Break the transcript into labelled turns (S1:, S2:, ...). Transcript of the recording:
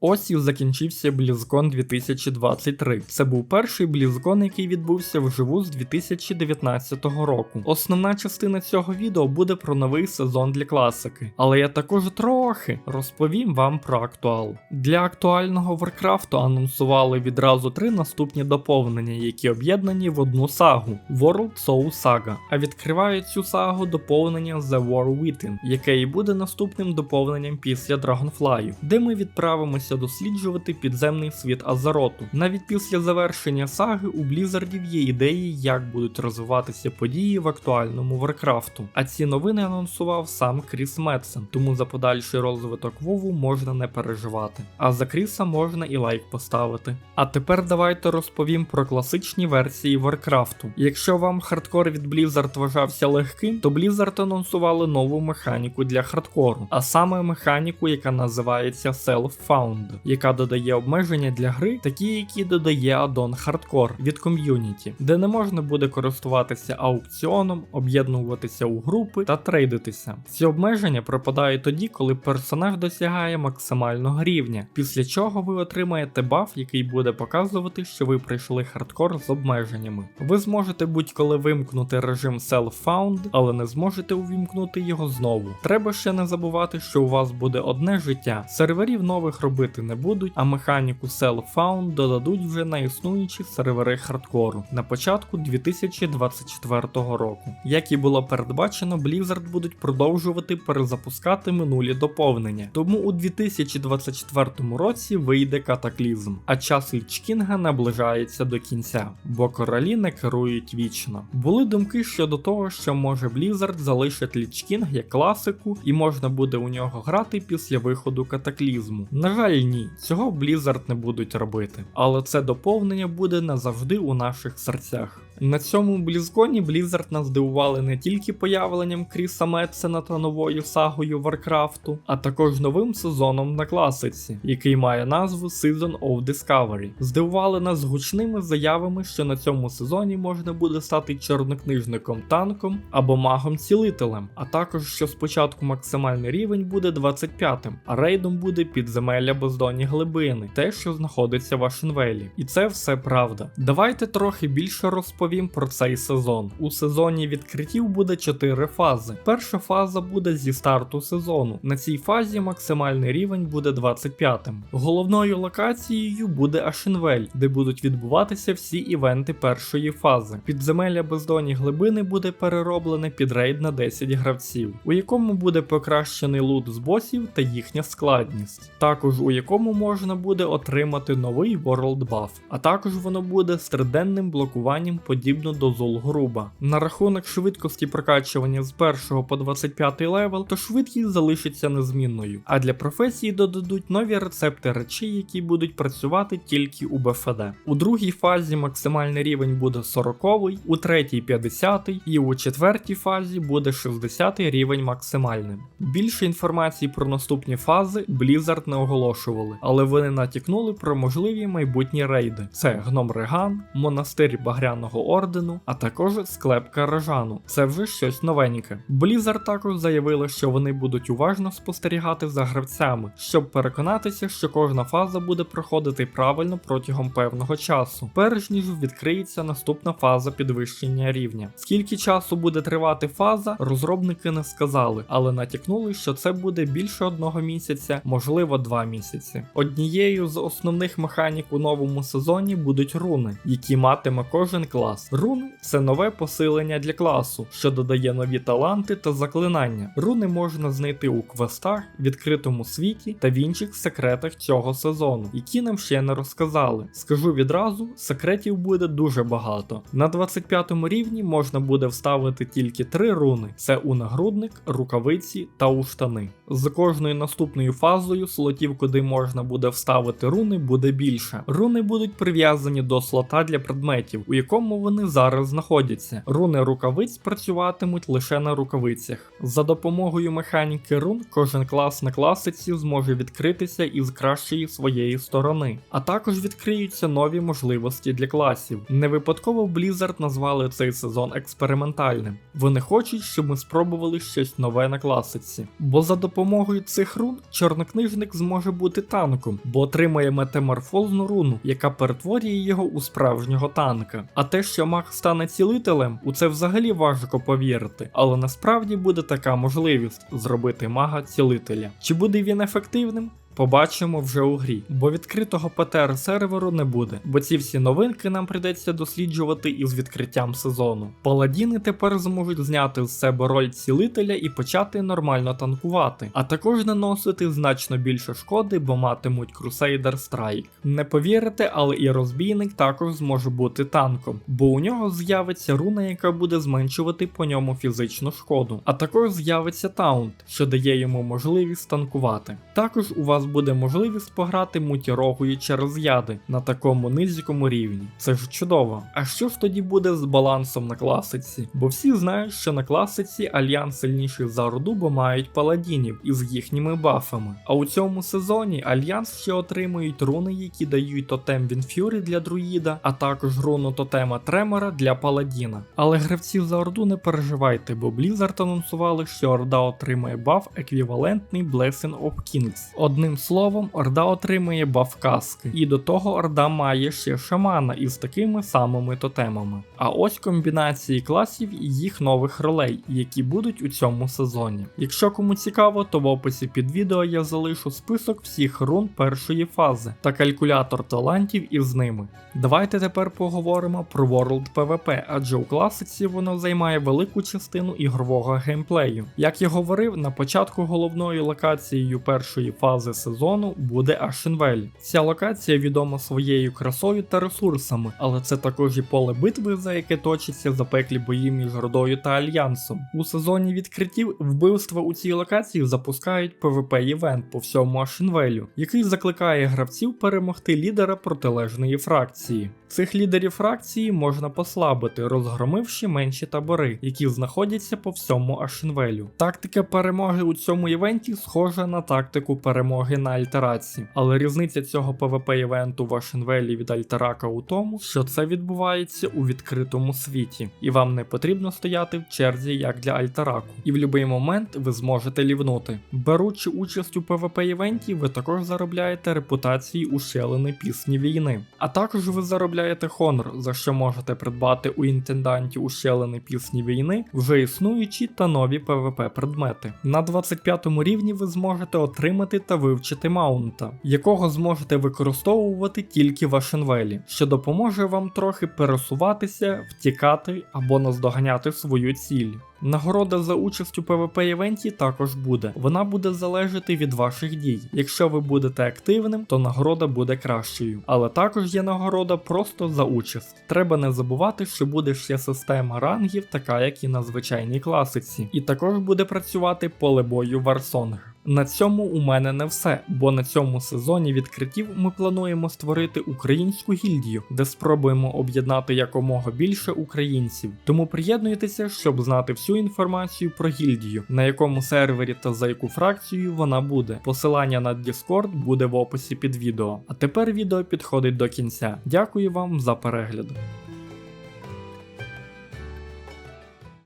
S1: Ось і закінчився BlizzCon 2023. Це був перший BlizzCon, який відбувся вживу з 2019 року. Основна частина цього відео буде про новий сезон для класики, але я також трохи розповім вам про актуал. Для актуального Варкрафту анонсували відразу три наступні доповнення, які об'єднані в одну сагу World Soul Saga. А відкриває цю сагу доповнення The War Within, яке і буде наступним доповненням після Dragonfly, де ми відправимося досліджувати підземний світ Азароту. Навіть після завершення саги у Блізардів є ідеї, як будуть розвиватися події в актуальному Варкрафту. А ці новини анонсував сам Кріс Медсен, тому за подальший розвиток Вову можна не переживати. А за Кріса можна і лайк поставити. А тепер давайте розповім про класичні версії Варкрафту. Якщо вам хардкор від Blizzard вважався легким, то Blizzard анонсували нову механіку для хардкору, а саме механіку, яка називається Self-Found, яка додає обмеження для гри, такі, які додає аддон Hardcore від ком'юніті, де не можна буде користуватися аукціоном, об'єднуватися у групи та трейдитися. Ці обмеження пропадають тоді, коли персонаж досягає максимального рівня, після чого ви отримаєте баф, який буде показувати, що ви пройшли хардкор з обмеженнями. Ви зможете будь-коли вимкнути режим Self-Found, але не зможете увімкнути його знову. Треба ще не забувати, що у вас буде одне життя. Серверів нових робити не будуть, а механіку Self-Found додадуть вже на існуючі сервери хардкору на початку 2024 року. Як і було передбачено, Blizzard будуть продовжувати перезапускати минулі доповнення. Тому у 2024 році вийде катаклізм, а час Лічкінга наближається до кінця, бо королі не керують вічно. Були думки щодо того, що може Blizzard залишить Лічкінг як класику, і можна буде у нього грати після виходу катаклізму. На жаль, ні, цього Blizzard не будуть робити, але це доповнення буде назавжди у наших серцях. На цьому блізконі Blizzard нас здивували не тільки появленням Кріса Метсена та новою сагою Варкрафту, а також новим сезоном на класиці, який має назву Season of Discovery. Здивували нас гучними заявами, що на цьому сезоні можна буде стати чорнокнижником танком або магом-цілителем, а також що спочатку максимальний рівень буде 25-м, а рейдом буде підземелля бездонні глибини, те, що знаходиться в Ашенвелі. І це все правда. Давайте трохи більше розповімо розповім про цей сезон. У сезоні відкриттів буде 4 фази. Перша фаза буде зі старту сезону. На цій фазі максимальний рівень буде 25-м. Головною локацією буде Ашенвель, де будуть відбуватися всі івенти першої фази. Підземелля бездонні глибини буде перероблене під рейд на 10 гравців, у якому буде покращений лут з босів та їхня складність. Також у якому можна буде отримати новий World Buff, а також воно буде з триденним блокуванням подібно до Золгруба. На рахунок швидкості прокачування з 1 по 25 левел, то швидкість залишиться незмінною, а для професії додадуть нові рецепти речей, які будуть працювати тільки у БФД. У другій фазі максимальний рівень буде 40, у третій 50 і у четвертій фазі буде 60 рівень максимальним. Більше інформації про наступні фази Blizzard не оголошували, але вони натякнули про можливі майбутні рейди: це Гном Реган, Монастир Багряного ордену, а також склеп Каражану. Це вже щось новеньке. Blizzard також заявили, що вони будуть уважно спостерігати за гравцями, щоб переконатися, що кожна фаза буде проходити правильно протягом певного часу, перш ніж відкриється наступна фаза підвищення рівня. Скільки часу буде тривати фаза, розробники не сказали, але натякнули, що це буде більше одного місяця, можливо, два місяці. Однією з основних механік у новому сезоні будуть руни, які матиме кожен клас клас. Руни це нове посилення для класу, що додає нові таланти та заклинання. Руни можна знайти у квестах, відкритому світі та в інших секретах цього сезону, які нам ще не розказали. Скажу відразу, секретів буде дуже багато. На 25 рівні можна буде вставити тільки три руни: це у нагрудник, рукавиці та у штани. З кожною наступною фазою слотів, куди можна буде вставити руни, буде більше. Руни будуть прив'язані до слота для предметів, у якому вони зараз знаходяться. Руни рукавиць працюватимуть лише на рукавицях. За допомогою механіки рун кожен клас на класиці зможе відкритися із кращої своєї сторони, а також відкриються нові можливості для класів. Не випадково Blizzard назвали цей сезон експериментальним. Вони хочуть, щоб ми спробували щось нове на класиці. Бо за допомогою цих рун чорнокнижник зможе бути танком, бо отримає метаморфозну руну, яка перетворює його у справжнього танка. А те, що маг стане цілителем, у це взагалі важко повірити, але насправді буде така можливість зробити мага цілителя. Чи буде він ефективним? Побачимо вже у грі, бо відкритого ПТР серверу не буде, бо ці всі новинки нам придеться досліджувати із відкриттям сезону. Паладіни тепер зможуть зняти з себе роль цілителя і почати нормально танкувати, а також наносити значно більше шкоди, бо матимуть Crusader Strike. Не повірите, але і розбійник також зможе бути танком, бо у нього з'явиться руна, яка буде зменшувати по ньому фізичну шкоду, а також з'явиться таунт, що дає йому можливість танкувати. Також у вас буде можливість пограти мутірогою через яди на такому низькому рівні. Це ж чудово. А що ж тоді буде з балансом на класиці? Бо всі знають, що на класиці альянс сильніший за Орду, бо мають паладінів із їхніми бафами. А у цьому сезоні альянс ще отримують руни, які дають тотем Вінфюрі для друїда, а також руну тотема Тремора для паладіна. Але гравці за Орду не переживайте, бо Blizzard анонсували, що Орда отримає баф еквівалентний Blessing of Kings. Одним словом, Орда отримує баф каски, і до того Орда має ще шамана із такими самими тотемами. А ось комбінації класів і їх нових ролей, які будуть у цьому сезоні. Якщо кому цікаво, то в описі під відео я залишу список всіх рун першої фази та калькулятор талантів із ними. Давайте тепер поговоримо про World PvP, адже у класиці воно займає велику частину ігрового геймплею. Як я говорив, на початку головною локацією першої фази сезону буде Ашенвель. Ця локація відома своєю красою та ресурсами, але це також і поле битви, за яке точаться запеклі бої між Родою та Альянсом. У сезоні відкриттів вбивства у цій локації запускають PvP івент по всьому Ашенвелю, який закликає гравців перемогти лідера протилежної фракції. Цих лідерів фракції можна послабити, розгромивши менші табори, які знаходяться по всьому Ашенвелю. Тактика перемоги у цьому івенті схожа на тактику перемоги на Альтераці, але різниця цього PvP івенту в Ашенвелі від Альтерака у тому, що це відбувається у відкритому світі, і вам не потрібно стояти в черзі як для Альтераку. І в будь-який момент ви зможете лівнути. Беручи участь у PvP івенті, ви також заробляєте репутації ущелини пісні війни. А також ви заробляєте хонор, за що можете придбати у інтенданті ущелини пісні війни вже існуючі та нові ПВП предмети. На 25 рівні ви зможете отримати та вивчити маунта, якого зможете використовувати тільки в Ашенвелі, що допоможе вам трохи пересуватися, втікати або наздоганяти свою ціль. Нагорода за участь у PvP івенті також буде. Вона буде залежати від ваших дій. Якщо ви будете активним, то нагорода буде кращою. Але також є нагорода просто за участь. Треба не забувати, що буде ще система рангів, така як і на звичайній класиці. І також буде працювати поле бою Варсонг. На цьому у мене не все, бо на цьому сезоні відкриттів ми плануємо створити українську гільдію, де спробуємо об'єднати якомога більше українців. Тому приєднуйтеся, щоб знати всю інформацію про гільдію, на якому сервері та за яку фракцію вона буде. Посилання на Discord буде в описі під відео. А тепер відео підходить до кінця. Дякую вам за перегляд.